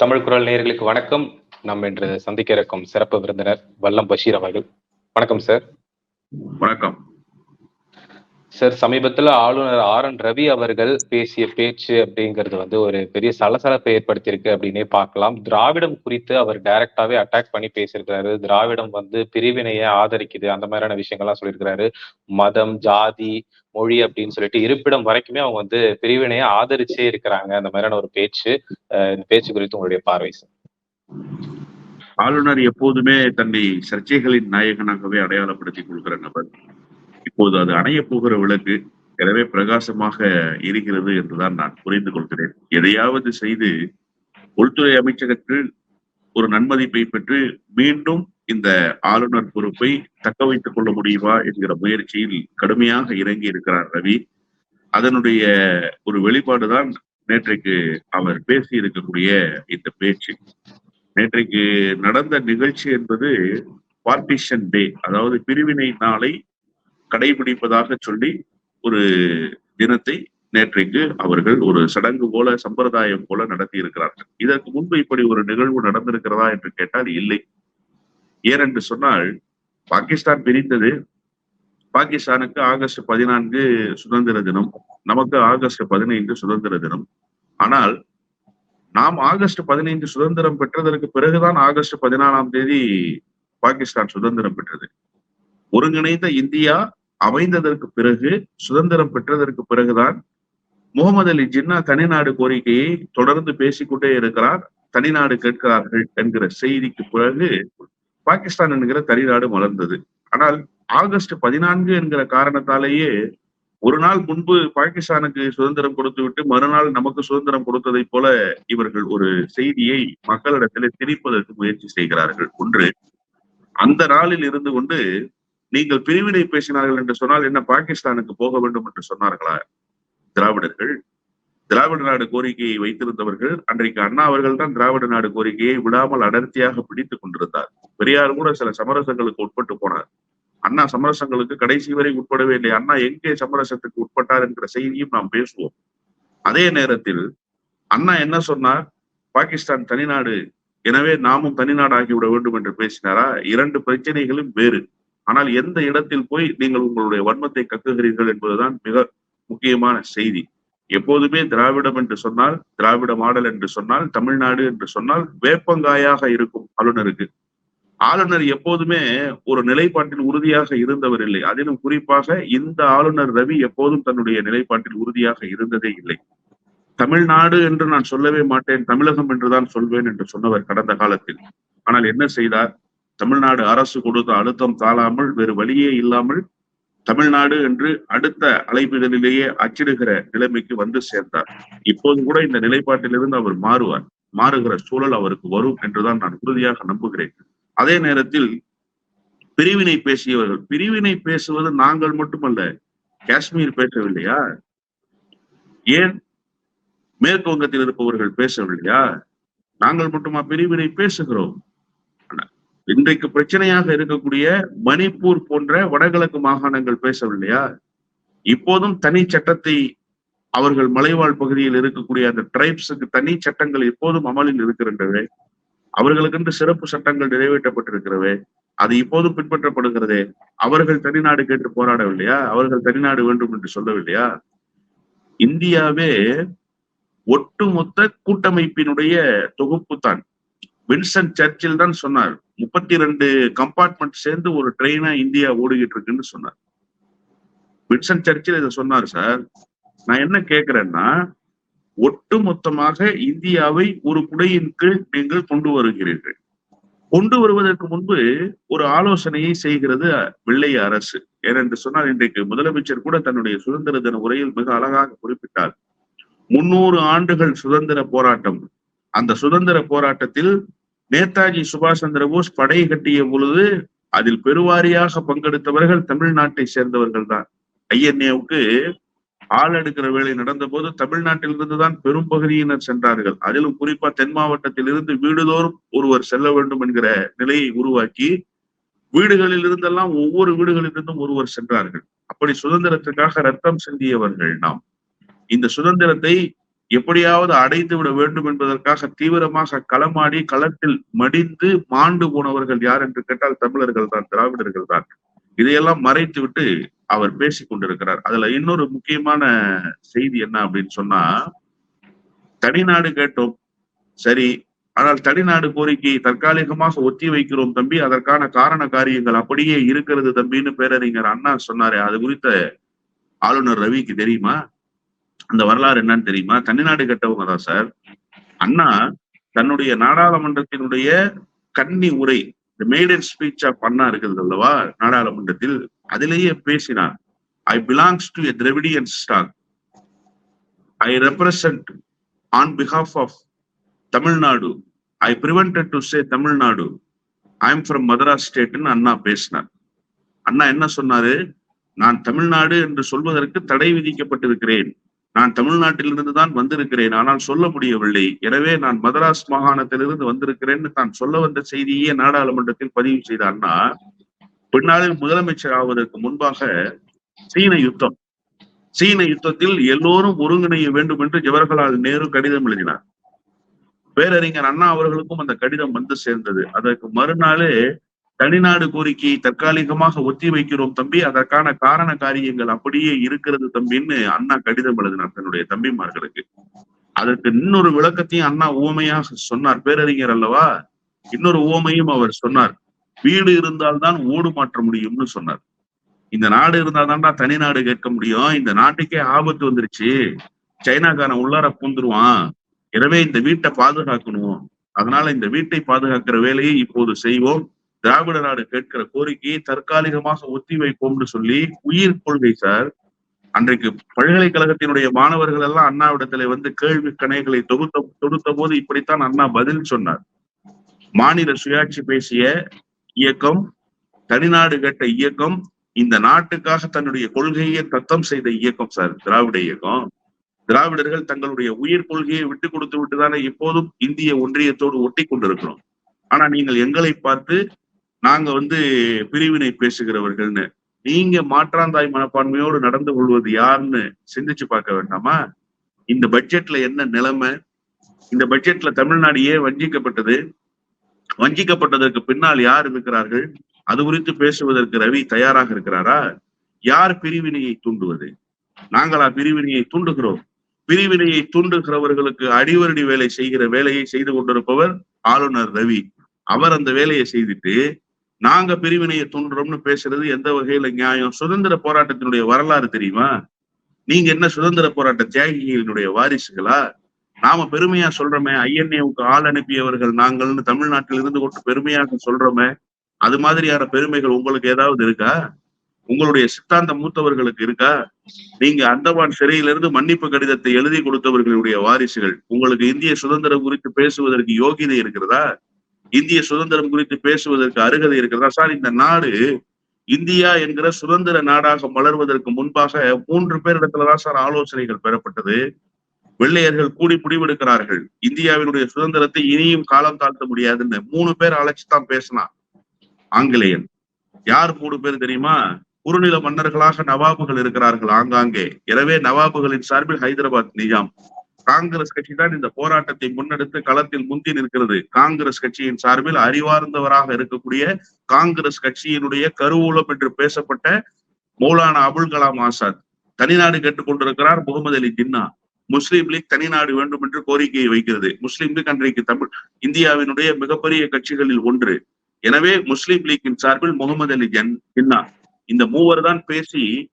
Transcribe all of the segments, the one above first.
தமிழ் குரல் நேயர்களுக்கு வணக்கம். நம் இன்று சந்திக்க இருக்கும் சிறப்பு விருந்தினர் வல்லம் பஷீர் அவர்கள். வணக்கம் சார். வணக்கம். சார் சமீபத்துல ஆளுநர் ஆர் என் ரவி அவர்கள் பேசிய பேச்சு அப்படிங்கிறது வந்து ஒரு பெரிய சலசலப்பை ஏற்படுத்தியிருக்கு அப்படின்னே பார்க்கலாம். திராவிடம் குறித்து அவர் டைரக்டாவே அட்டாக் பண்ணி பேசியிருக்கிறாரு. திராவிடம் வந்து பிரிவினையை ஆதரிக்குது. அந்த மாதிரியான விஷயங்கள்லாம் சொல்லியிருக்கிறாரு. மதம் ஜாதி மொழி அப்படின்னு சொல்லிட்டு இருப்பிடம் வரைக்குமே அவங்க வந்து பிரிவினையை ஆதரிச்சே இருக்கிறாங்க. அந்த மாதிரியான ஒரு பேச்சு இந்த பேச்சு குறித்து உங்களுடைய பார்வை சார்? ஆளுநர் எப்போதுமே தன்னை சர்ச்சைகளின் நாயகனாகவே அடையாளப்படுத்திக் கொள்கிற நபர். இப்போது அது அணைய போகிற விளக்கு எனவே பிரகாசமாக இருக்கிறது என்றுதான் நான் புரிந்து கொள்கிறேன். எதையாவது செய்து உள்துறை அமைச்சகத்தில் ஒரு நன்மதிப்பை பெற்று மீண்டும் இந்த ஆளுநர் பொறுப்பை தக்க வைத்துக் கொள்ள முடியுமா என்கிற முயற்சியில் கடுமையாக இறங்கி இருக்கிறார் ரவி. அதனுடைய ஒரு வெளிப்பாடுதான் நேற்றைக்கு அவர் பேசி இருக்கக்கூடிய இந்த பேச்சு. நேற்றைக்கு நடந்த நிகழ்ச்சி என்பது பார்ட்டிஷன் டே அதாவது பிரிவினை நாளை கடைபிடிப்பதாக சொல்லி ஒரு தினத்தை நேற்றைக்கு அவர்கள் ஒரு சடங்கு போல சம்பிரதாயம் போல நடத்தி இருக்கிறார்கள் இதற்கு முன்பு இப்படி ஒரு நிகழ்வு நடந்திருக்கிறதா என்று கேட்டால் இல்லை. ஏனென்று சொன்னால் பாகிஸ்தான் பிரிந்தது. பாகிஸ்தானுக்கு ஆகஸ்ட் பதினான்கு சுதந்திர தினம். நமக்கு ஆகஸ்ட் பதினைந்து சுதந்திர தினம். ஆனால் நாம் ஆகஸ்ட் பதினைந்து சுதந்திரம் பெற்றதற்கு பிறகுதான் ஆகஸ்ட் பதினாலாம் தேதி பாகிஸ்தான் சுதந்திரம் பெற்றது. ஒருங்கிணைந்த இந்தியா அமைந்ததற்கு பிறகு சுதந்திரம் பெற்றதற்கு பிறகுதான் முகமது அலி ஜின்னா தனிநாடு கோரிக்கையை தொடர்ந்து பேசிக்கொண்டே இருக்கிறார் தனிநாடு கேட்கிறார்கள் என்கிற செய்திக்கு பிறகு பாகிஸ்தான் என்கிற தனிநாடு மலர்ந்தது. ஆனால் ஆகஸ்ட் பதினான்கு என்கிற காரணத்தாலேயே ஒரு நாள் முன்பு பாகிஸ்தானுக்கு சுதந்திரம் கொடுத்து விட்டு மறுநாள் நமக்கு சுதந்திரம் கொடுத்ததை போல இவர்கள் ஒரு செய்தியை மக்களிடத்திலே திணிப்பதற்கு முயற்சி செய்கிறார்கள். ஒன்று அந்த நாளில் இருந்து கொண்டு நீங்கள் பிரிவினை பேசினார்கள் என்று சொன்னால் என்ன பாகிஸ்தானுக்கு போக வேண்டும் என்று சொன்னார்களா? திராவிடர்கள். திராவிட நாடு கோரிக்கையை வைத்திருந்தவர்கள் அன்றைக்கு அண்ணா அவர்கள் தான் திராவிட நாடு கோரிக்கையை விடாமல் அடர்த்தியாக பிடித்துக் கொண்டிருந்தார். பெரியார் கூட சில சமரசங்களுக்கு உட்பட்டு போனார். அண்ணா சமரசங்களுக்கு கடைசி வரை உட்படவே இல்லை. அண்ணா எங்கே சமரசத்துக்கு உட்பட்டார் என்கிற செய்தியும் நாம் பேசுவோம். அதே நேரத்தில் அண்ணா என்ன சொன்னார்? பாகிஸ்தான் தனிநாடு. எனவே நாமும் தனிநாடு ஆகிவிட வேண்டும் என்று பேசினாரா? இரண்டு பிரச்சனைகளும் வேறு. ஆனால் எந்த இடத்தில் போய் நீங்கள் உங்களுடைய வன்மத்தை கக்குகிறீர்கள் என்பதுதான் மிக முக்கியமான செய்தி. எப்போதுமே திராவிடம் என்று சொன்னால் திராவிட மாடல் என்று சொன்னால் தமிழ்நாடு என்று சொன்னால் வேப்பங்காயாக இருக்கும் ஆளுநருக்கு. ஆளுநர் எப்போதுமே ஒரு நிலைப்பாட்டில் உறுதியாக இருந்தவர் இல்லை. அதிலும் குறிப்பாக இந்த ஆளுநர் ரவி எப்போதும் தன்னுடைய நிலைப்பாட்டில் உறுதியாக இருந்ததே இல்லை. தமிழ்நாடு என்று நான் சொல்லவே மாட்டேன் தமிழகம் என்றுதான் சொல்வேன் என்று சொன்னவர் கடந்த காலத்தில். ஆனால் என்ன செய்தார்? தமிழ்நாடு அரசு கொடுத்த அழுத்தம் தாழாமல் வேறு வழியே இல்லாமல் தமிழ்நாடு என்று அடுத்த அழைப்புகளிலேயே அச்சிடுகிற நிலைமைக்கு வந்து சேர்ந்தார். இப்போது கூட இந்த நிலைப்பாட்டிலிருந்து அவர் மாறுவார். மாறுகிற சூழல் அவருக்கு வரும் என்றுதான் நான் உறுதியாக நம்புகிறேன். அதே நேரத்தில் பிரிவினை பேசியவர்கள் பிரிவினை பேசுவது நாங்கள் மட்டுமல்ல காஷ்மீர் பேசவில்லையா? ஏன் மேற்கு வங்கத்தில் இருப்பவர்கள் பேசவில்லையா? நாங்கள் மட்டுமா பிரிவினை பேசுகிறோம்? இன்றைக்கு பிரச்சனையாக இருக்கக்கூடிய மணிப்பூர் போன்ற வடகிழக்கு மாகாணங்கள் பேசவில்லையா? இப்போதும் தனி சட்டத்தை அவர்கள் மலைவாழ் பகுதியில் இருக்கக்கூடிய அந்த டிரைப்ஸுக்கு தனி சட்டங்கள் இப்போதும் அமலில் இருக்கின்றவே அவர்களுக்கென்று சிறப்பு சட்டங்கள் நிறைவேற்றப்பட்டிருக்கிறவே அது இப்போதும் பின்பற்றப்படுகிறதே? அவர்கள் தனிநாடு கேட்டு போராடவில்லையா? அவர்கள் தனிநாடு வேண்டும் என்று சொல்லவில்லையா? இந்தியாவே ஒட்டுமொத்த கூட்டமைப்பினுடைய தொகுப்பு தான் வின்சன் சர்ச்சில் தான் சொன்னார். முப்பத்தி ரெண்டு கம்பார்ட்மெண்ட் சேர்ந்து ஒரு ட்ரெயினா இந்தியா ஓடிக்கிட்டு இருக்குன்னு சொன்னார். வின்சன் சர்ச்சில் இதை சொன்னார் சார் நான் என்ன கேட்கிறேன்னா ஒட்டு மொத்தமாக இந்தியாவை ஒரு குடையின் கீழ் நீங்கள் கொண்டு வருகிறீர்கள். கொண்டு வருவதற்கு முன்பு ஒரு ஆலோசனையை செய்கிறது வெள்ளை அரசு. ஏனென்று சொன்னால் இன்றைக்கு முதலமைச்சர் கூட தன்னுடைய சுதந்திர தின உரையில் மிக அழகாக குறிப்பிட்டார். முன்னூறு ஆண்டுகள் சுதந்திர போராட்டம். அந்த சுதந்திர போராட்டத்தில் நேதாஜி சுபாஷ் சந்திர போஸ் படை கட்டிய பொழுது அதில் பெருவாரியாக பங்கெடுத்தவர்கள் தமிழ்நாட்டை சேர்ந்தவர்கள் தான். ஐஎன்ஏவுக்கு ஆள் எடுக்கிற வேலை நடந்த போது தமிழ்நாட்டிலிருந்து தான் பெரும் பகுதியினர் சென்றார்கள். அதிலும் குறிப்பா தென் மாவட்டத்தில் இருந்து வீடுதோறும் ஒருவர் செல்ல வேண்டும் என்கிற நிலையை உருவாக்கி வீடுகளில் இருந்தெல்லாம் ஒவ்வொரு வீடுகளிலிருந்தும் ஒருவர் சென்றார்கள். அப்படி சுதந்திரத்துக்காக ரத்தம் சிந்தியவர்கள் நாம். இந்த சுதந்திரத்தை எப்படியாவது அடைந்து விட வேண்டும் என்பதற்காக தீவிரமாக களமாடி களத்தில் மடிந்து மாண்டு போனவர்கள் யார் என்று கேட்டால் தமிழர்கள் தான் திராவிடர்கள் தான். இதையெல்லாம் மறைத்து விட்டு அவர் பேசிக் கொண்டிருக்கிறார். அதுல இன்னொரு முக்கியமான செய்தி என்ன அப்படின்னு சொன்னா தனிநாடு கேட்டோம். சரி ஆனால் தனிநாடு கோரிக்கையை தற்காலிகமாக ஒத்தி வைக்கிறோம் தம்பி. அதற்கான காரண காரியங்கள் அப்படியே இருக்கிறது தம்பின்னு பேரறிஞர் அண்ணா சொன்னாரே. அது குறித்த ஆளுநர் ரவிக்கு தெரியுமா? அந்த வரலாறு என்னன்னு தெரியுமா? தனிநாடு கட்டவங்க தான் சார். அண்ணா தன்னுடைய நாடாளுமன்றத்தினுடைய கன்னி உரை மேடன் ஸ்பீச் ஆஃப் அண்ணா இருக்குது அல்லவா? நாடாளுமன்றத்தில் அதிலேயே பேசினார். I belong to a Dravidian stock I represent on behalf of Tamil Nadu I prevented to say Tamil Nadu I am from Madras ஸ்டேட்னு Anna பேசினார். அண்ணா என்ன சொன்னாரு? நான் தமிழ்நாடு என்று சொல்வதற்கு தடை விதிக்கப்பட்டிருக்கிறேன். நான் தமிழ்நாட்டிலிருந்து தான் வந்திருக்கிறேன். ஆனால் சொல்ல முடியவில்லை. எனவே நான் மதராஸ் மாகாணத்திலிருந்து வந்திருக்கிறேன்னு தான் சொல்ல வந்த செய்தியே நாடாளுமன்றத்தில் பதிவு செய்த அண்ணா பின்னாளில் முதலமைச்சர் ஆவதற்கு முன்பாக சீன யுத்தம். சீன யுத்தத்தில் எல்லோரும் ஒருங்கிணைய வேண்டும் என்று ஜவஹர்லால் நேரு கடிதம் எழுதினார். பேரறிஞர் அண்ணா அவர்களுக்கும் அந்த கடிதம் வந்து சேர்ந்தது. அதற்கு மறுநாளே தனிநாடு கோரிக்கையை தற்காலிகமாக ஒத்தி வைக்கிறோம் தம்பி. அதற்கான காரண காரியங்கள் அப்படியே இருக்கிறது தம்பின்னு அண்ணா கடிதம் எழுதினார் தன்னுடைய தம்பிமார்களுக்கு. அதற்கு இன்னொரு விளக்கத்தையும் அண்ணா உவமையாக சொன்னார். பேரறிஞர் அல்லவா? இன்னொரு உவமையும் அவர் சொன்னார். வீடு இருந்தால்தான் ஓடு மாற்ற முடியும்னு சொன்னார். இந்த நாடு இருந்தால்தான்டா தனி நாடு கேட்க முடியும். இந்த நாட்டுக்கே ஆபத்து வந்துருச்சு. சைனாக்காரன் உள்ளார பூந்துருவான். எனவே இந்த வீட்டை பாதுகாக்கணும். அதனால இந்த வீட்டை பாதுகாக்கிற வேலையை இப்போது செய்வோம். திராவிட நாடு கேட்கிற கோரிக்கையை தற்காலிகமாக ஒத்தி வைப்போம்னு சொல்லி உயிர் கொள்கை சார். அன்றைக்கு பல்கலைக்கழகத்தினுடைய மாணவர்கள் எல்லாம் அண்ணாவிடத்துல வந்து கேள்வி கணைகளை தொகுத்த தொடுத்த போது இப்படித்தான் அண்ணா பதில் சொன்னார். மாநில சுயாட்சி பேசிய இயக்கம் தனிநாடு கேட்ட இயக்கம் இந்த நாட்டுக்காக தன்னுடைய கொள்கையை தத்தம் செய்த இயக்கம் சார் திராவிட இயக்கம். திராவிடர்கள் தங்களுடைய உயிர் கொள்கையை விட்டு கொடுத்து விட்டுதானே எப்போதும் இந்திய ஒன்றியத்தோடு ஒட்டி கொண்டிருக்கிறோம் ஆனா நீங்கள் எங்களை பார்த்து நாங்க வந்து பிரிவினை பேசுகிறவர்கள்னு. நீங்க மாற்றாந்தாய் மனப்பான்மையோடு நடந்து கொள்வது யாருன்னு சிந்திச்சு பார்க்க வேண்டாமா? இந்த பட்ஜெட்ல என்ன நிலைமை? இந்த பட்ஜெட்ல தமிழ்நாடு ஏன் வஞ்சிக்கப்பட்டது? வஞ்சிக்கப்பட்டதற்கு பின்னால் யார் இருக்கிறார்கள்? அது குறித்து பேசுவதற்கு ரவி தயாராக இருக்கிறாரா? யார் பிரிவினையை தூண்டுவது? நாங்களா பிரிவினையை தூண்டுகிறோம். பிரிவினையை தூண்டுகிறவர்களுக்கு அடிவரடி வேலை செய்கிற வேலையை செய்து கொண்டிருப்பவர் ஆளுநர் ரவி. அவர் அந்த வேலையை செய்துட்டு நாங்க பிரிவினையை தூண்டுறோம்னு பேசுறது எந்த வகையில நியாயம்? சுதந்திர போராட்டத்தினுடைய வரலாறு தெரியுமா? நீங்க என்ன சுதந்திர போராட்ட தியாகிகளினுடைய வாரிசுகளா? நாம பெருமையா சொல்றோமே ஐஎன்ஏவுக்கு ஆள் அனுப்பியவர்கள் நாங்கள்னு தமிழ்நாட்டில் இருந்து கொண்டு பெருமையாக சொல்றோமே அது மாதிரியான பெருமைகள் உங்களுக்கு ஏதாவது இருக்கா? உங்களுடைய சித்தாந்த மூத்தவர்களுக்கு இருக்கா? நீங்க அந்தமான் சிறையிலிருந்து மன்னிப்பு கடிதத்தை எழுதி கொடுத்தவர்களுடைய வாரிசுகள் உங்களுக்கு இந்திய சுதந்திரம் குறித்து பேசுவதற்கு யோகிதை இருக்கிறதா? இந்திய சுதந்திரம் குறித்து பேசுவதற்கு அருகதை இருக்கிறதா? சார் இந்த நாடு இந்தியா என்கிற சுதந்திர நாடாக மலர்வதற்கு முன்பாக மூன்று பேரிடத்துலதான் சார் ஆலோசனைகள் பெறப்பட்டது. வெள்ளையர்கள் கூடி முடிவெடுக்கிறார்கள் இந்தியாவினுடைய சுதந்திரத்தை இனியும் காலம் தாழ்த்த முடியாதுன்னு மூணு பேர் அழைச்சுதான் பேசினான். ஆங்கிலேயன். யார் மூணு பேர் தெரியுமா? குறுநில மன்னர்களாக நவாபுகள் இருக்கிறார்கள் ஆங்காங்கே. எனவே நவாபுகளின் சார்பில் ஹைதராபாத் நிஜாம். காங்கிரஸ் கட்சி தான் இந்த போராட்டத்தை முன்னெடுத்து களத்தில் முந்தி நிற்கிறது. காங்கிரஸ் கட்சியின் சார்பில் அறிவார்ந்தவராக இருக்கக்கூடிய காங்கிரஸ் கட்சியினுடைய கருவூலம் என்று பேசப்பட்ட மௌலானா அபுல் கலாம் ஆசாத். தனிநாடு கேட்டுக் கொண்டிருக்கிறார் முகமது அலி ஜின்னா முஸ்லீம் லீக் தனிநாடு வேண்டும் என்று கோரிக்கையை வைக்கிறது. முஸ்லீம் லீக் அன்றைக்கு தமிழ் இந்தியாவினுடைய மிகப்பெரிய கட்சிகளில் ஒன்று. எனவே முஸ்லீம் லீக்கின் சார்பில் முகமது அலி ஜன் ஜின்னா இந்த மூவர் தான் பேசி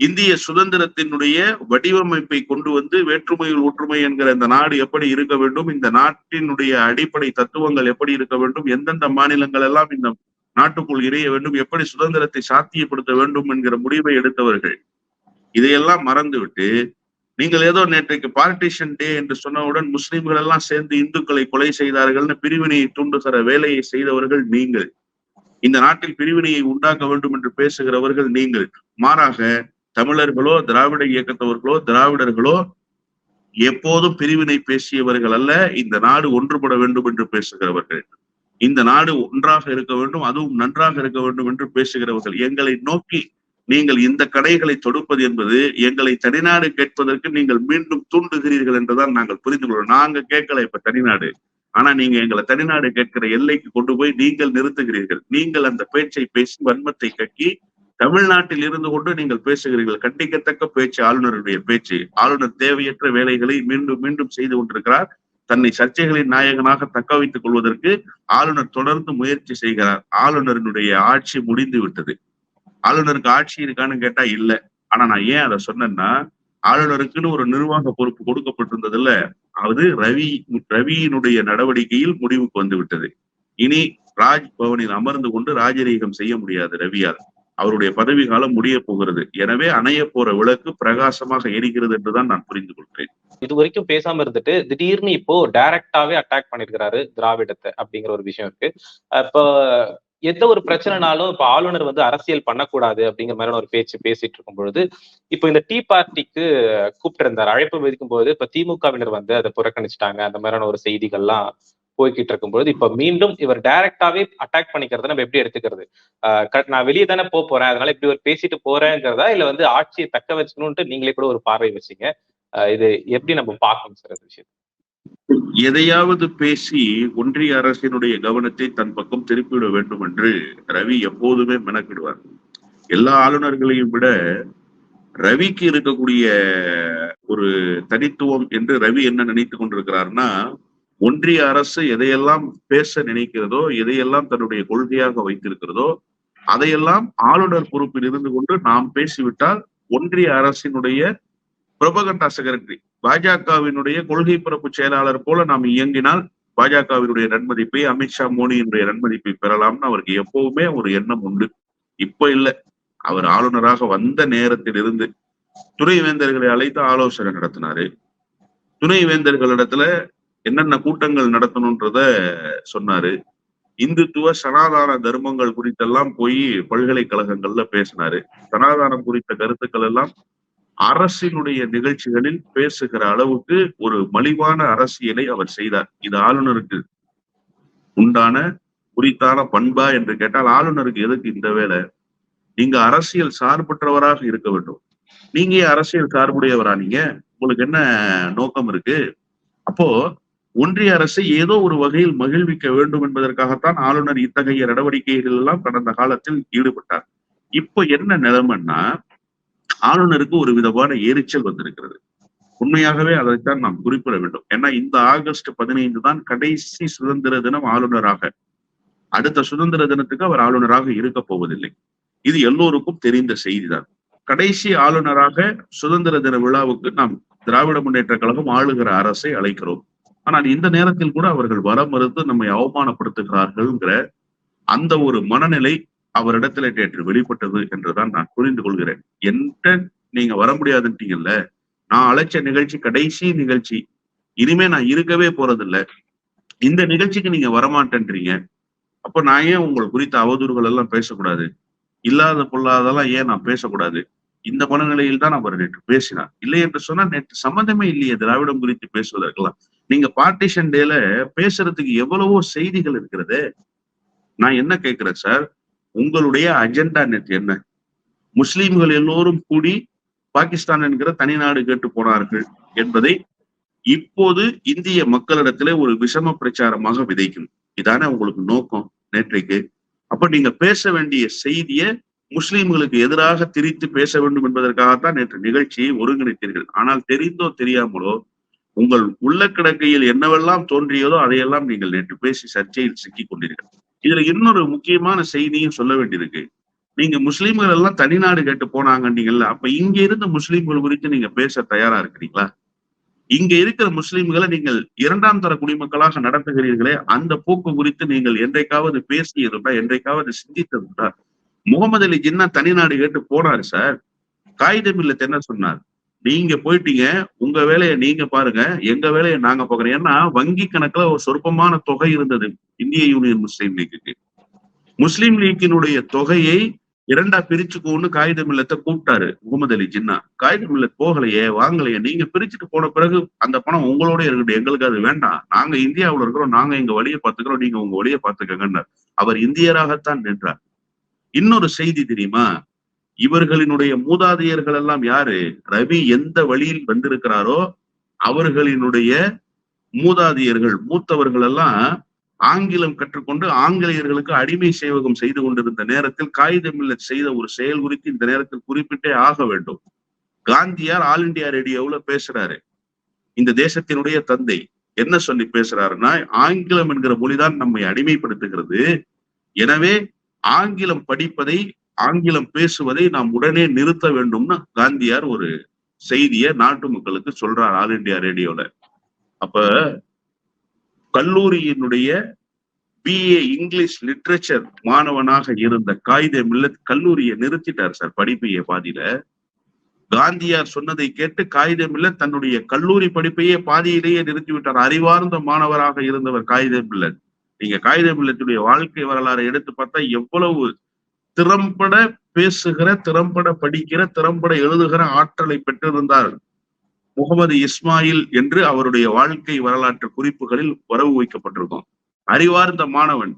இந்திய சுதந்திரத்தினுடைய வடிவமைப்பை கொண்டு வந்து வேற்றுமையில் ஒற்றுமை என்கிற இந்த நாடு எப்படி இருக்க வேண்டும் இந்த நாட்டினுடைய அடிப்படை தத்துவங்கள் எப்படி இருக்க வேண்டும் எந்தெந்த மாநிலங்கள் எல்லாம் இந்த நாட்டுக்குள் இறைய வேண்டும் எப்படி சுதந்திரத்தை சாத்தியப்படுத்த வேண்டும் என்கிற முடிவை எடுத்தவர்கள். இதையெல்லாம் மறந்துவிட்டு நீங்கள் ஏதோ நேற்றைக்கு பார்ட்டிஷன் டே என்று சொன்னவுடன் முஸ்லிம்கள் எல்லாம் சேர்ந்து இந்துக்களை கொலை செய்தார்கள்னு பிரிவினையை தூண்டுகிற வேலையை செய்தவர்கள் நீங்கள். இந்த நாட்டில் பிரிவினையை உண்டாக்க வேண்டும் என்று பேசுகிறவர்கள் நீங்கள். மாறாக தமிழர்களோ திராவிட இயக்கத்தவர்களோ திராவிடர்களோ எப்போதும் பிரிவினை பேசியவர்கள் அல்ல இந்த நாடு ஒன்றுபட வேண்டும் என்று பேசுகிறவர்கள். இந்த நாடு ஒன்றாக இருக்க வேண்டும் அதுவும் நன்றாக இருக்க வேண்டும் என்று பேசுகிறவர்கள். எங்களை நோக்கி நீங்கள் இந்த கடைகளை தொடுப்பது என்பது எங்களை தனிநாடு கேட்பதற்கு நீங்கள் மீண்டும் தூண்டுகிறீர்கள் என்றுதான் நாங்கள் புரிந்து கொள்வோம் நாங்க கேட்கல இப்ப தனிநாடு. ஆனா நீங்க எங்களை தனிநாடு கேட்கிற எல்லைக்கு கொண்டு போய் நீங்கள் நிறுத்துகிறீர்கள். நீங்கள் அந்த பேச்சை பேசி வன்மத்தை கட்டி தமிழ்நாட்டில் இருந்து கொண்டு நீங்கள் பேசுகிறீர்கள். கண்டிக்கத்தக்க பேச்சு ஆளுநருடைய பேச்சு. ஆளுநர் தேவையற்ற வேலைகளை மீண்டும் மீண்டும் செய்து கொண்டிருக்கிறார். தன்னை சர்ச்சைகளின் நாயகனாக தக்க வைத்துக் கொள்வதற்கு ஆளுநர் தொடர்ந்து முயற்சி செய்கிறார். ஆளுநரினுடைய ஆட்சி முடிந்து விட்டது. ஆளுநருக்கு ஆட்சி இருக்கான்னு கேட்டா இல்ல. ஆனா நான் ஏன் அதை சொன்னேன்னா ஆளுநருக்குன்னு ஒரு நிர்வாக பொறுப்பு கொடுக்கப்பட்டிருந்ததுல அது ரவி ரவியினுடைய நடவடிக்கையில் முடிவுக்கு வந்து விட்டது. இனி ராஜ் பவனில் அமர்ந்து கொண்டு ராஜரீகம் செய்ய முடியாது ரவியால். அவருடைய பதவி காலம் முடிய போகிறது. எனவே அணைய போற விளக்கு பிரகாசமாக எரிகிறது என்றுதான் நான் புரிந்து கொள்கிறேன். இது வரைக்கும் பேசாம இருந்துட்டு திடீர்னு இப்போ டைரக்டாவே அட்டாக் பண்ணிருக்கிறாரு திராவிடத்தை அப்படிங்கிற ஒரு விஷயம் இருக்கு. இப்போ எந்த ஒரு பிரச்சனைனாலும் இப்ப ஆளுநர் வந்து அரசியல் பண்ணக்கூடாது அப்படிங்கிற மாதிரியான ஒரு பேச்சு பேசிட்டு இருக்கும் பொழுது இப்போ இந்த டீ பார்ட்டிக்கு கூப்பிட்டு இருந்தார் அழைப்பு விதிக்கும் போது இப்ப திமுகவினர் வந்து அதை புறக்கணிச்சிட்டாங்க. அந்த மாதிரியான ஒரு செய்திகள்லாம் போய்கிட்டு இருக்கும்போது இப்ப மீண்டும் இவர் டைரக்டாவே அட்டாக் பண்ணிக்கிறத நம்ம எப்படி எடுத்துக்கிறது? நான் வெளியே தானே போக போறேன். அதனால இப்படி ஒரு பேசிட்டு போறேங்கிறதா? இல்ல வந்து ஆட்சியை தக்க வச்சுக்கணும்ட்டு நீங்களே கூட ஒரு பார்வை வச்சீங்க? இது எப்படி நம்ம பார்க்கணும் சார் அந்த விஷயம் எதையாவது பேசி ஒன்றிய அரசினுடைய கவனத்தை தன் பக்கம் திருப்பிவிட வேண்டும் என்று ரவி எப்போதுமே மெனக்கிடுவார். எல்லா ஆளுநர்களையும் விட ரவிக்கு இருக்கக்கூடிய ஒரு தனித்துவம் என்று ரவி என்ன நினைத்து கொண்டிருக்கிறார்னா ஒன்றிய அரசு எதையெல்லாம் பேச நினைக்கிறதோ எதையெல்லாம் தன்னுடைய கொள்கையாக வைத்திருக்கிறதோ அதையெல்லாம் ஆளுநர் பொறுப்பில் இருந்து கொண்டு நாம் பேசிவிட்டால் ஒன்றிய அரசினுடைய பிரபகண்டா செக்ரட்டரி பாஜகவினுடைய கொள்கை பரப்பு செயலாளர் போல நாம் இயங்கினால் பாஜகவினுடைய நன்மதிப்பை அமித்ஷா மோடியினுடைய நன்மதிப்பை பெறலாம்னு அவருக்கு எப்பவுமே ஒரு எண்ணம் உண்டு. இப்ப இல்ல. அவர் ஆளுநராக வந்த நேரத்தில் இருந்து துணை வேந்தர்களை அழைத்து ஆலோசனை நடத்தினாரு. துணை வேந்தர்களிடத்துல என்னென்ன கூட்டங்கள் நடத்தணும்ன்றத சொன்னாரு. இந்துத்துவ சனாதான தர்மங்கள் குறித்தெல்லாம் போய் பல்கலைக்கழகங்கள்ல பேசினாரு. சனாதானம் குறித்த கருத்துக்கள் எல்லாம் அரசினுடைய நிகழ்ச்சிகளில் பேசுகிற அளவுக்கு ஒரு மலிவான அரசியலை அவர் செய்தார். இது ஆளுநருக்கு உண்டான குறித்தான பண்பா என்று கேட்டால் ஆளுநருக்கு எதுக்கு இந்த வேலை? நீங்க அரசியல் சார்பற்றவராக இருக்க வேண்டும். நீங்க அரசியல் சார்புடையவரா நீங்க? உங்களுக்கு என்ன நோக்கம் இருக்கு? அப்போ ஒன்றிய அரசை ஏதோ ஒரு வகையில் மகிழ்விக்க வேண்டும் என்பதற்காகத்தான் ஆளுநர் இத்தகைய நடவடிக்கைகள் எல்லாம் கடந்த காலத்தில் ஈடுபட்டார். இப்போ என்ன நிலைமைன்னா ஆளுநருக்கு ஒரு விதமான எரிச்சல் வந்திருக்கிறது. உண்மையாகவே அதைத்தான் நாம் குறிப்பிட வேண்டும். ஏன்னா இந்த ஆகஸ்ட் பதினைந்து தான் கடைசி சுதந்திர தினம் ஆளுநராக. அடுத்த சுதந்திர தினத்துக்கு அவர் ஆளுநராக இருக்க போவதில்லை. இது எல்லோருக்கும் தெரிந்த செய்திதான். கடைசி ஆளுநராக சுதந்திர தின விழாவுக்கு நாம் திராவிட முன்னேற்ற கழகம் ஆளுகிற அரசை அழைக்கிறோம். ஆனால் இந்த நேரத்தில் கூட அவர்கள் வர மறுத்து நம்மை அவமானப்படுத்துகிறார்கள்ங்கிற அந்த ஒரு மனநிலை அவரிடத்துல நேற்று வெளிப்பட்டது என்றுதான் நான் புரிந்து கொள்கிறேன். என்கிட்ட நீங்க வர முடியாதுன்றீங்கல்ல நான் அழைச்ச நிகழ்ச்சி கடைசி நிகழ்ச்சி. இனிமே நான் இருக்கவே போறதில்ல. இந்த நிகழ்ச்சிக்கு நீங்க வரமாட்டேன்றீங்க. அப்ப நான் ஏன் உங்கள் குறித்த அவதூறுகள் எல்லாம் பேசக்கூடாது? இல்லாத பொல்லாதெல்லாம் ஏன் நான் பேசக்கூடாது? இந்த மனநிலையில் தான் அவர் நேற்று பேசினார். இல்லை என்று சொன்னால் நேற்று சம்பந்தமே இல்லையே திராவிடம் குறித்து பேசுவதற்கெல்லாம். நீங்க பார்ட்டிஷன் டேல பேசுறதுக்கு எவ்வளவோ செய்திகள் இருக்கிறது. நான் என்ன கேட்கிறேன் சார்? உங்களுடைய அஜெண்டா நேற்று என்ன? முஸ்லீம்கள் எல்லோரும் கூடி பாகிஸ்தான் என்கிற தனி நாடு கேட்டு போனார்கள் என்பதை இப்போது இந்திய மக்களிடத்திலே ஒரு விஷம பிரச்சாரமாக விதைக்கும் இதானே உங்களுக்கு நோக்கம் நேற்றைக்கு. அப்ப நீங்க பேச வேண்டிய செய்தியை முஸ்லீம்களுக்கு எதிராக திரித்து பேச வேண்டும் என்பதற்காகத்தான் நேற்று நிகழ்ச்சியை ஒருங்கிணைத்தீர்கள். ஆனால் தெரிந்தோ தெரியாமலோ உங்கள் உள்ள கிடக்கையில் என்னவெல்லாம் தோன்றியதோ அதையெல்லாம் நீங்கள் நேற்று பேசி சர்ச்சையில் சிக்கிக் கொண்டீர்கள் இதுல இன்னொரு முக்கியமான செய்தியும் சொல்ல வேண்டியிருக்கு. நீங்க முஸ்லீம்கள் எல்லாம் தனிநாடு கேட்டு போனாங்கன்னீங்கல்ல அப்ப இங்க இருந்த முஸ்லிம்கள் குறித்து நீங்க பேச தயாரா இருக்கிறீங்களா? இங்க இருக்கிற முஸ்லிம்களை நீங்கள் இரண்டாம் தர குடிமக்களாக நடத்துகிறீர்களே அந்த போக்கு குறித்து நீங்கள் என்றைக்காவது பேசியதுண்டா என்றைக்காவது சிந்தித்ததுண்டா? முகமது அலி ஜின்னா தனிநாடு கேட்டு போனாரு சார். காகிதம் இல்ல என்ன சொன்னார்? நீங்க போயிட்டீங்க உங்க வேலையை நீங்க பாருங்க எங்க வேலையை நாங்க பாக்குறோம் ஏன்னா வங்கி கணக்குல ஒரு சொற்பமான தொகை இருந்தது இந்திய யூனியன் முஸ்லீம் லீக்குக்கு. முஸ்லீம் லீக்கினுடைய தொகையை இரண்டா பிரிச்சுக்கோன்னு காகித மில்லத்தை கூப்பிட்டாரு முகமது அலி ஜின்னா. காகித இல்லத் போகலையே வாங்கலையே நீங்க பிரிச்சுட்டு போன பிறகு அந்த பணம் உங்களோட இருக்கட்டும் எங்களுக்கு அது வேண்டாம். நாங்க இந்தியாவுல இருக்கிறோம் நாங்க எங்க வழியை பார்த்துக்கிறோம் நீங்க உங்க வழியை பார்த்துக்கங்கன்னார். அவர் இந்தியராகத்தான் நின்றார். இன்னொரு செய்தி தெரியுமா? இவர்களினுடைய மூதாதையர்கள் எல்லாம் யாரு? ரவி எந்த வழியில் வந்திருக்கிறாரோ அவர்களினுடைய மூதாதையர்கள் மூத்தவர்கள் எல்லாம் ஆங்கிலம் கற்றுக்கொண்டு ஆங்கிலேயர்களுக்கு அடிமை சேவகம் செய்து கொண்டிருந்த நேரத்தில் காகிதமில்ல செய்த ஒரு செயல் குறித்து இந்த நேரத்தில் குறிப்பிட்டே ஆக வேண்டும். காந்தியார் ஆல் இண்டியா ரேடியோவுல பேசுறாரு. இந்த தேசத்தினுடைய தந்தை என்ன சொல்லி பேசுறாருன்னா ஆங்கிலம் என்கிற மொழிதான் நம்மை அடிமைப்படுத்துகிறது. எனவே ஆங்கிலம் படிப்பதை ஆங்கிலம் பேசுவதை நாம் உடனே நிறுத்த வேண்டும்னு காந்தியார் ஒரு செய்தியை நாட்டு மக்களுக்கு சொல்றார் ஆல் இண்டியா ரேடியோல. அப்ப கல்லூரியினுடைய பிஏ இங்கிலீஷ் லிட்ரேச்சர் மாணவனாக இருந்த காயிதே மில்லத் கல்லூரியை நிறுத்திட்டார் சார் படிப்பையே பாதியில. காந்தியார் சொன்னதை கேட்டு காயிதே மில்லத் தன்னுடைய கல்லூரி படிப்பையே பாதியிலேயே நிறுத்திவிட்டார். அறிவார்ந்த மாணவராக இருந்தவர் காயிதே மில்லத். நீங்க காயிதே மில்லத்துடைய வாழ்க்கை வரலாறை எடுத்து பார்த்தா எவ்வளவு திறம்பட பேசுகிற திறம்பட படிக்கிற திறம்பட எழுதுகிற ஆற்றலை பெற்றிருந்தார். முகமது இஸ்மாயில் என்று அவருடைய வாழ்க்கை வரலாற்று குறிப்புகளில் வரவு வைக்கப்பட்டிருக்கும். அறிவார்ந்த மாணவன்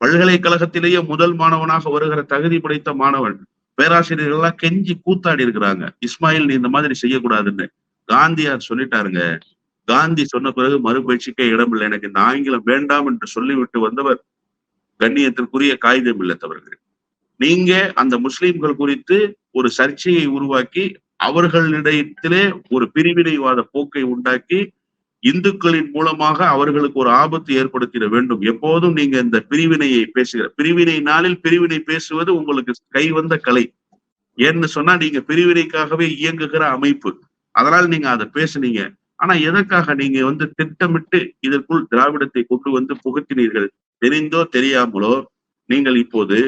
பல்கலைக்கழகத்திலேயே முதல் மாணவனாக வருகிற தகுதி படைத்த மாணவன் பேராசிரியர்கள் எல்லாம் கெஞ்சி கூத்தாடி இருக்கிறாங்க. இஸ்மாயில் நீ இந்த மாதிரி செய்யக்கூடாதுன்னு. காந்தியார் சொல்லிட்டாருங்க? காந்தி சொன்ன பிறகு மறுபயிற்சிக்கே இடமில்லை எனக்கு இந்த ஆங்கிலம் வேண்டாம் என்று சொல்லிவிட்டு வந்தவர் கண்ணியத்திற்குரிய காகிதம் இல்லை தவறுகிறேன் நீங்க அந்த முஸ்லிம்கள் குறித்து ஒரு சர்ச்சையை உருவாக்கி அவர்களிடத்திலே ஒரு பிரிவினைவாத போக்கை உண்டாக்கி இந்துக்களின் மூலமாக அவர்களுக்கு ஒரு ஆபத்து ஏற்படுத்திட வேண்டும். எப்போதும் நீங்க இந்த பிரிவினையை பேசுகிற பிரிவினை நாளில் பிரிவினை பேசுவது உங்களுக்கு கைவந்த கலை. ஏன்னு சொன்னா நீங்க பிரிவினைக்காகவே இயங்குகிற அமைப்பு. அதனால் நீங்க அதை பேசுனீங்க. ஆனா எதற்காக நீங்க வந்து திட்டமிட்டு இதற்குள் திராவிடத்தை கொண்டு வந்து புகுத்தினீர்கள்? தெரிந்தோ தெரியாமலோ நீங்கள் இப்போது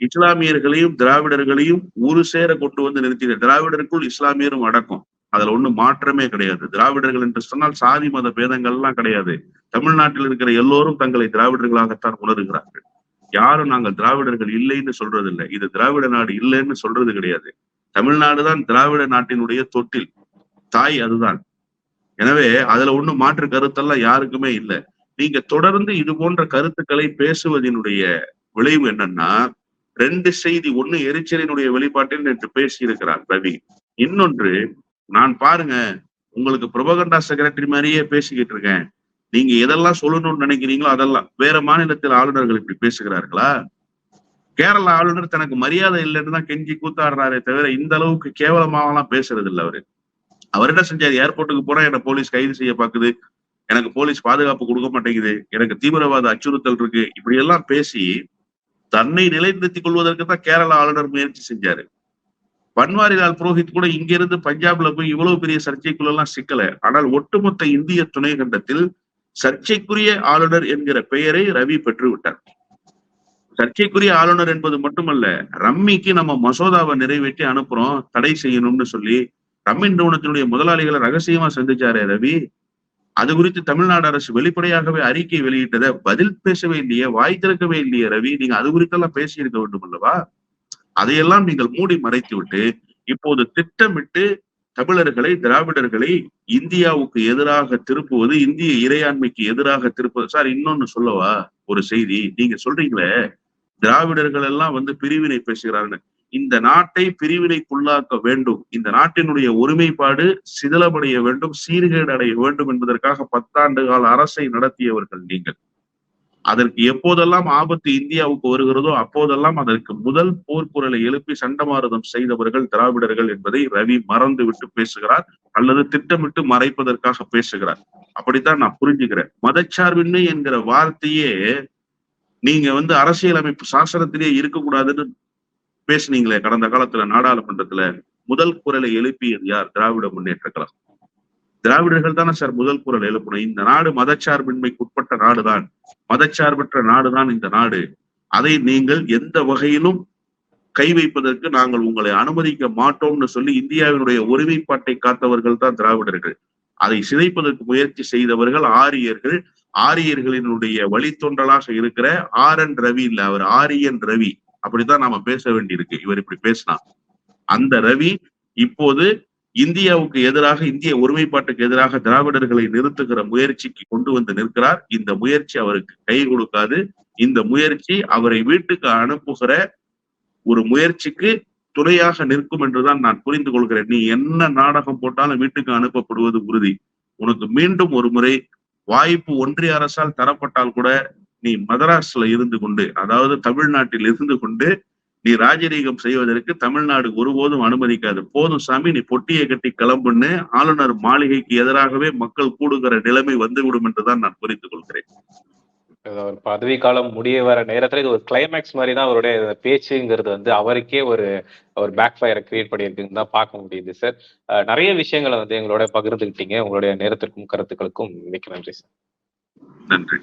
இஸ்லாமியர்களையும் திராவிடர்களையும் ஒரு சேர கொண்டு வந்து நிறுத்தின திராவிடருக்குள் இஸ்லாமியரும் அடக்கம். அதுல ஒண்ணும் மாற்றமே கிடையாது. திராவிடர்கள் என்று சொன்னால் சாதி மத பேதங்கள்லாம் கிடையாது. தமிழ்நாட்டில் இருக்கிற எல்லோரும் தங்களை திராவிடர்களாகத்தான் உணர்கிறார்கள். யாரும் நாங்கள் திராவிடர்கள் இல்லைன்னு சொல்றது இல்லை இது திராவிட நாடு இல்லைன்னு சொல்றது கிடையாது. தமிழ்நாடு தான் திராவிட நாட்டினுடைய தொட்டில். தாய் அதுதான். எனவே அதுல ஒண்ணும் மாற்று கருத்தெல்லாம் யாருக்குமே இல்லை. நீங்க தொடர்ந்து இது போன்ற கருத்துக்களை பேசுவதனுடைய விளைவு என்னன்னா ரெண்டு செய்தி ஒண்ணு எரிச்சலினுடைய வெளிப்பாட்டில் நேற்று பேசி இருக்கிறார் ரவி. இன்னொன்று நான் பாருங்க உங்களுக்கு புரபகண்டா செக்ரட்டரி மாதிரியே பேசிக்கிட்டு இருக்கேன். நீங்க எதெல்லாம் சொல்லணும்னு நினைக்கிறீங்களோ அதெல்லாம். வேற மாநிலத்தில் ஆளுநர்கள் இப்படி பேசுகிறார்களா? கேரள ஆளுநர் தனக்கு மரியாதை இல்லைன்னு தான் கெஞ்சி கூத்தாடுறாரே தவிர இந்த அளவுக்கு கேவலமாகலாம் பேசுறது இல்லை அவரு. அவர் என்ன செஞ்சாரு? ஏர்போர்ட்டுக்கு போனா என்ன போலீஸ் கைது செய்ய பாக்குது எனக்கு போலீஸ் பாதுகாப்பு கொடுக்க மாட்டேங்குது. எனக்கு தீவிரவாத அச்சுறுத்தல் இருக்கு. இப்படி எல்லாம் பேசி தன்னை நிலைநிறுத்திக் கொள்வதற்கு தான் கேரள ஆளுநர் முயற்சி செஞ்சாரு. பன்வாரிலால் புரோஹித் கூட இங்கிருந்து பஞ்சாப்ல போய் இவ்வளவு பெரிய சர்ச்சைக்குள்ள எல்லாம் சிக்கல. ஆனால் ஒட்டுமொத்த இந்திய துணை கண்டத்தில் சர்ச்சைக்குரிய ஆளுநர் என்கிற பெயரை ரவி பெற்றுவிட்டார். சர்ச்சைக்குரிய ஆளுநர் என்பது மட்டுமல்ல ரம்மிக்கு நம்ம மசோதாவை நிறைவேற்றி அனுப்புறோம் தடை செய்யணும்னு சொல்லி ரம்மி நிறுவனத்தினுடைய முதலாளிகளை ரகசியமா சந்திச்சாரே ரவி. அது குறித்து தமிழ்நாடு அரசு வெளிப்படையாகவே அறிக்கை வெளியிட்டதை பதில் பேசவே இல்லையே வாய் திறக்கவே இல்லையே ரவி. நீங்க அது குறித்தெல்லாம் பேசி இருக்க வேண்டும் அல்லவா? அதையெல்லாம் நீங்கள் மூடி மறைத்து விட்டு இப்போது திட்டமிட்டு தமிழர்களை திராவிடர்களை இந்தியாவுக்கு எதிராக திருப்புவது இந்திய இறையாண்மைக்கு எதிராக திருப்புவது. சார் இன்னொன்னு சொல்லவா? ஒரு செய்தி. நீங்க சொல்றீங்களே திராவிடர்கள் எல்லாம் வந்து பிரிவினை பேசுகிறாருன்னு இந்த நாட்டை பிரிவினைக்குள்ளாக்க வேண்டும். இந்த நாட்டினுடைய ஒருமைப்பாடு சிதலமடைய வேண்டும் சீர்கேடு அடைய வேண்டும் என்பதற்காக பத்தாண்டு கால அரசை நடத்தியவர்கள் நீங்கள். அதற்கு எப்போதெல்லாம் ஆபத்து இந்தியாவுக்கு வருகிறதோ அப்போதெல்லாம் அதற்கு முதல் போர்க்குரலை எழுப்பி சண்டமாரதம் செய்தவர்கள் திராவிடர்கள் என்பதை ரவி மறந்து விட்டு பேசுகிறார் அல்லது திட்டமிட்டு மறைப்பதற்காக பேசுகிறார். அப்படித்தான் நான் புரிஞ்சுக்கிறேன். மதச்சார்பின்மை என்கிற வார்த்தையே நீங்க வந்து அரசியலமைப்பு சாசனத்திலேயே இருக்கக்கூடாதுன்னு பேசுனீங்களே கடந்த காலத்துல நாடாளுமன்றத்துல முதல் குரலை எழுப்பியது யார்? திராவிட முன்னேற்ற கழகம். திராவிடர்கள் தானே சார் முதல் குரல் எழுப்பணும் இந்த நாடு மதச்சார்பின்மைக்கு உட்பட்ட நாடுதான். மதச்சார்பற்ற நாடுதான் இந்த நாடு. அதை நீங்கள் எந்த வகையிலும் கை வைப்பதற்கு நாங்கள் உங்களை அனுமதிக்க மாட்டோம்னு சொல்லி இந்தியாவினுடைய ஒருமைப்பாட்டை காத்தவர்கள் தான் திராவிடர்கள். அதை சிதைப்பதற்கு முயற்சி செய்தவர்கள் ஆரியர்கள். ஆரியர்களினுடைய வழித்தொண்டலாக இருக்கிற ஆர் என் ரவி இல்ல அவர் ஆரியன் ரவி. அப்படித்தான் நாம பேச வேண்டியிருக்கு. இவர் இப்படி பேசினா அந்த ரவி இப்போது இந்தியாவுக்கு எதிராக இந்திய ஒருமைப்பாட்டுக்கு எதிராக திராவிடர்களை நிறுத்துகிற முயற்சிக்கு கொண்டு வந்து நிற்கிறார். இந்த முயற்சி அவருக்கு கை கொடுக்காது. இந்த முயற்சி அவரை வீட்டுக்கு அனுப்புகிற ஒரு முயற்சிக்கு துணையாக நிற்கும் என்றுதான் நான் புரிந்து கொள்கிறேன். நீ என்ன நாடகம் போட்டாலும் வீட்டுக்கு அனுப்பப்படுவது உறுதி. உனக்கு மீண்டும் ஒரு முறை வாய்ப்பு ஒன்றிய அரசால் தரப்பட்டால் கூட நீ மதராஸ்ல இருந்து கொண்டு அதாவது தமிழ்நாட்டில் இருந்து கொண்டு நீ ராஜரீகம் செய்வதற்கு தமிழ்நாடு ஒருபோதும் அனுமதிக்காது. போதும் சாமி நீ பொட்டியை கட்டி கிளம்புன்னு ஆளுநர் மாளிகைக்கு எதிராகவே மக்கள் கூடுகிற நிலைமை வந்துவிடும் என்றுதான் நான் புரிந்து கொள்கிறேன். பதவி காலம் முடிய வர நேரத்துல இது ஒரு கிளைமேக்ஸ் மாதிரி தான் அவருடைய பேச்சுங்கிறது வந்து அவருக்கே ஒரு ஒரு பேக் ஃபயரை கிரியேட் பண்ணியிருக்குன்னு தான் பார்க்க முடியுது சார் நிறைய விஷயங்களை வந்து எங்களோட பகிர்ந்துக்கிட்டீங்க உங்களுடைய நேரத்திற்கும் கருத்துக்களுக்கும் மிக்க நன்றி சார் நன்றி.